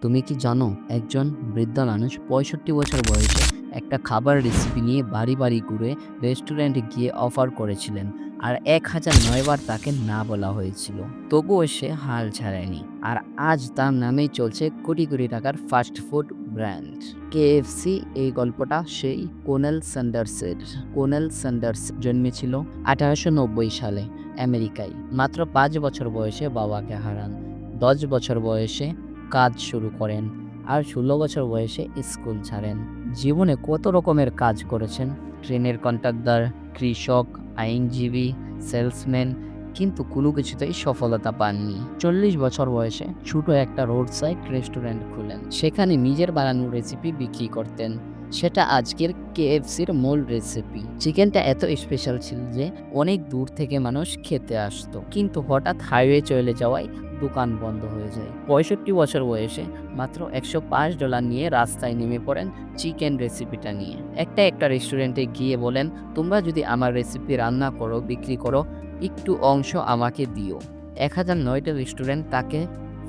তুমি কি জানো একজন বৃদ্ধ মানুষ পঁয়ষট্টি বছর বয়সে একটা খাবার রেসিপি নিয়ে বাড়ি বাড়ি ঘুরে রেস্টুরেন্টে গিয়ে অফার করেছিলেন আর এক হাজার নয়বার তাকে না বলা হয়েছিল। তবুও সে হাল ছাড়েনি আর আজ তার নামেই চলছে কোটি কোটি টাকার ফাস্ট ফুড ব্র্যান্ড কেএফসি এই গল্পটা সেই কোনেল স্যান্ডার্সের কোনেল স্যান্ডার্স জন্মেছিল আঠারোশো নব্বই সালে আমেরিকায়। মাত্র পাঁচ বছর বয়সে বাবাকে হারান। দশ বছর বয়সে কাজ শুরু করেন আর ষোলো বছর বয়সে স্কুল ছাড়েন। জীবনে কত রকমের কাজ করেছেন? ট্রেনের কন্ট্রাক্টর কৃষক, আইনজীবী, সেলসম্যান, কিন্তু কোনো কিছুতেই সফলতা পাননি। চল্লিশ বছর বয়সে ছোট একটা রোড সাইড রেস্টুরেন্ট খুলেন। সেখানে নিজের বানানো রেসিপি বিক্রি করতেন। সেটা আজকের কেএফসির মূল রেসিপি চিকেনটা এত স্পেশাল ছিল যে অনেক দূর থেকে মানুষ খেতে আসতো। কিন্তু হঠাৎ হাইওয়ে চলে যাওয়ায় দোকান বন্ধ হয়ে যায়। পঁয়ষট্টি বছর বয়সে মাত্র একশো পাঁচ ডলার নিয়ে রাস্তায় নেমে পড়েন চিকেন রেসিপিটা নিয়ে। একটা একটা রেস্টুরেন্টে গিয়ে বলেন, তোমরা যদি আমার রেসিপি রান্না করো, বিক্রি করো, একটু অংশ আমাকে দিও। এক হাজার নয়টা রেস্টুরেন্ট তাকে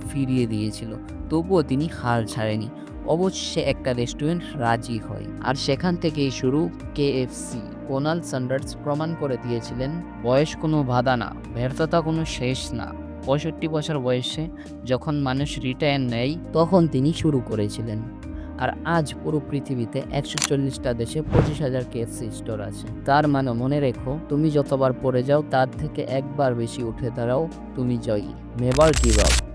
ফিরিয়ে দিয়েছিল। তবুও তিনি হাল ছাড়েনি। অবশ্যই একটা রেস্টুরেন্ট রাজি হয়। আর সেখান থেকেই শুরু কেএফসি কোনাল স্যান্ডার্স প্রমাণ করে দিয়েছিলেন, বয়স কোনো বাধা না, ব্যর্থতা কোনো শেষ না। পঁয়ষট্টি বছর বয়সে যখন মানুষ রিটায়ার নেয়, তখন তিনি শুরু করেছিলেন। আর আজ পুরো পৃথিবীতে একশো চল্লিশটা দেশে পঁচিশ হাজার কেএফসি স্টোর আছে। তার মানে মনে রেখো, তুমি যতবার পড়ে যাও, তার থেকে একবার বেশি উঠে দাঁড়াও, তুমি জয়ী। Never give up.